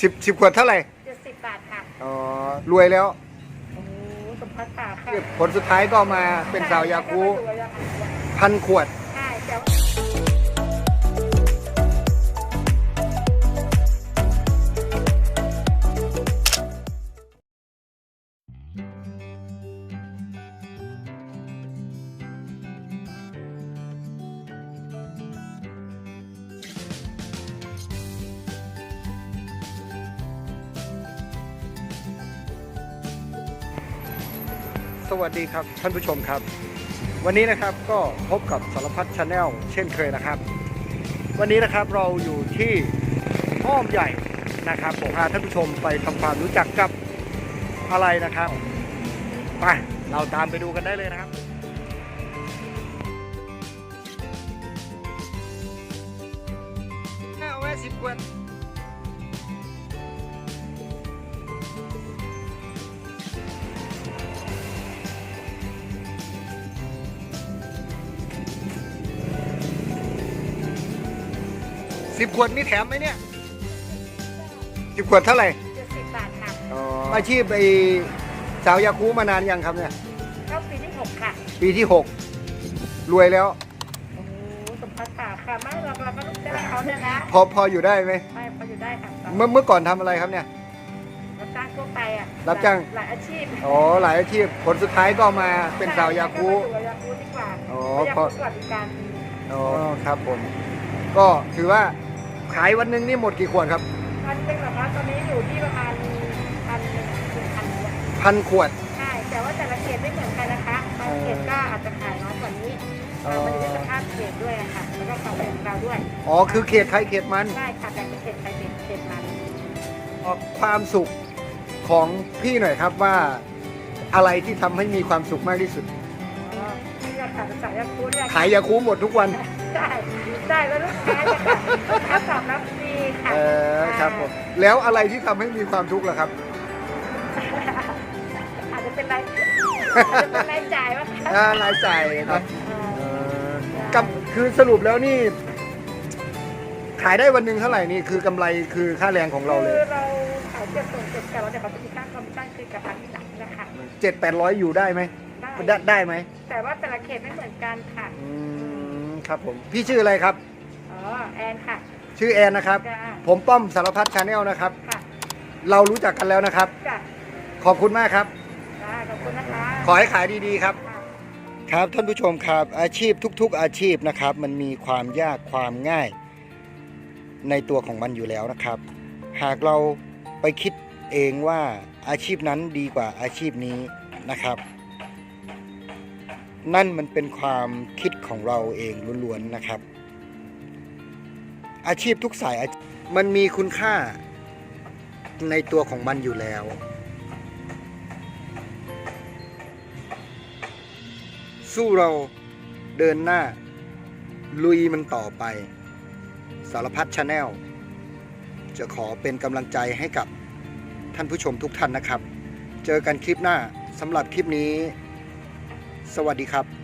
สิบสิบขวดเท่าไหร่เจ็ดสิบบาทค่ะอ๋อรวยแล้วโอ้โหสมพัดปากค่ะผลสุดท้ายก็มาเป็นสาวยาคูพันขวด ใช่แต่ว่า สวัสดีครับท่านผู้ชมครับ วันนี้นะครับก็พบกับสารพัดชาแนลเช่นเคยนะครับ วันนี้นะครับเราอยู่ที่อ้อมใหญ่นะครับผมพาท่านผู้ชมไปทำความรู้จักกับอะไรนะครับไปเราตามไปดูกันได้เลยนะครับเอาไว้สิบขวด สิบขวดมีแถมไหมเนี่ยสิบขวดเท่าไหร่เจ็ดสิบบาทค่ะอาชีพไอสาวยาคูมานานยังครับเนี่ยเข้าปีที่หกค่ะ ปีที่หกรวยแล้วโอ้โหสมพัดปากค่ะไม่เราเราก็ต้องจ้างเขาเนี่ยนะพอพออยู่ได้ไหมไม่พออยู่ได้ค่ะเมื่อเมื่อก่อนทำอะไรครับเนี่ยรับจ้างทั่วไปอะรับจ้างหลายอาชีพอ๋อหลายอาชีพผลสุดท้ายก็มาเป็นสาวยาคูใช่ก็มาสู่ยาคูดีกว่าอ๋อเพราะยาพอคูสวัสดิการดีอ๋อครับผมก็ถือว่า ขายวันหนึ่งนี่หมดกี่ขวดครับพันเป็นแบบว่าตอนนี้อยู่ที่ประมาณพันหนึ่งถึงพันเนี่ยพันขวด ใช่ แต่ว่าแต่ละเขตไม่เหมือนกันนะคะบางเขตก็อาจจะขายน้อยกว่านี้อ๋อมันอยู่ที่สภาพเขตด้วยอะค่ะ แล้วก็ความเป็นของเราด้วยอ๋อคือเขตใครเขตมัน ใช่ค่ะแบ่งเป็นเขตใครเขตเขตมันอ๋อความสุขของพี่หน่อยครับว่าอะไรที่ทำให้มีความสุขมากที่สุด อ๋อที่เราขายเป็นสายยาคูเนี่ยขายยาคูหมดทุกวันใช่ใช่แล้วลูกค้าจะค่ะลูกค้าตอบรับดีค่ะเออครับผมแล้วอะไรที่ทำให้มีความทุกข์ล่ะครับอาจจะเป็นรายอาจจะเป็นรายจ่ายว่าค่ะอ่ารายจ่ายครับเออเออกับคือสรุปแล้วนี่ ขายได้วันหนึ่งเท่าไหร่นี่คือกำไรคือค่าแรงของเราเลคืยอเราขายเจ็ดส่วนเจ็ดแต่เราจะปฏิค่าคอมมิชชั่นคือกับทางที่หลังนะคะเจ็ดแปดร้อยอยู่ได้ไหม ได้ได้ได้ไหมแต่ว่าแต่ละเขตไม่เหมือนกันค่ะ อืมครับผมพี่ชื่ออะไรครับ อ๋อ แอนค่ะ ชื่อแอนนะครับ จ้าผมป้อมสารพัดชาแนลนะครับ ค่ะเรารู้จักกันแล้วนะครับ จ้าขอบคุณมากครับ จ้าขอบคุณนะคะขอให้ขายดีๆครับ ค่ะ ครับท่านผู้ชมครับอาชีพทุก ๆ อาชีพนะครับ มันมีความยากความง่าย ในตัวของมันอยู่แล้วนะครับ หากเราไปคิดเองว่าอาชีพนั้นดีกว่าอาชีพนี้นะครับ นั่นมันเป็นความคิดของเราเองล้วนๆนะครับ อาชีพทุกสายมันมีคุณค่าในตัวของมันอยู่แล้ว สู้เราเดินหน้า ลุยมันต่อไป สารพัดชาแนลจะขอเป็นกำลังใจให้กับท่านผู้ชมทุกท่านนะครับ เจอกันคลิปหน้าสำหรับคลิปนี้ สวัสดีครับ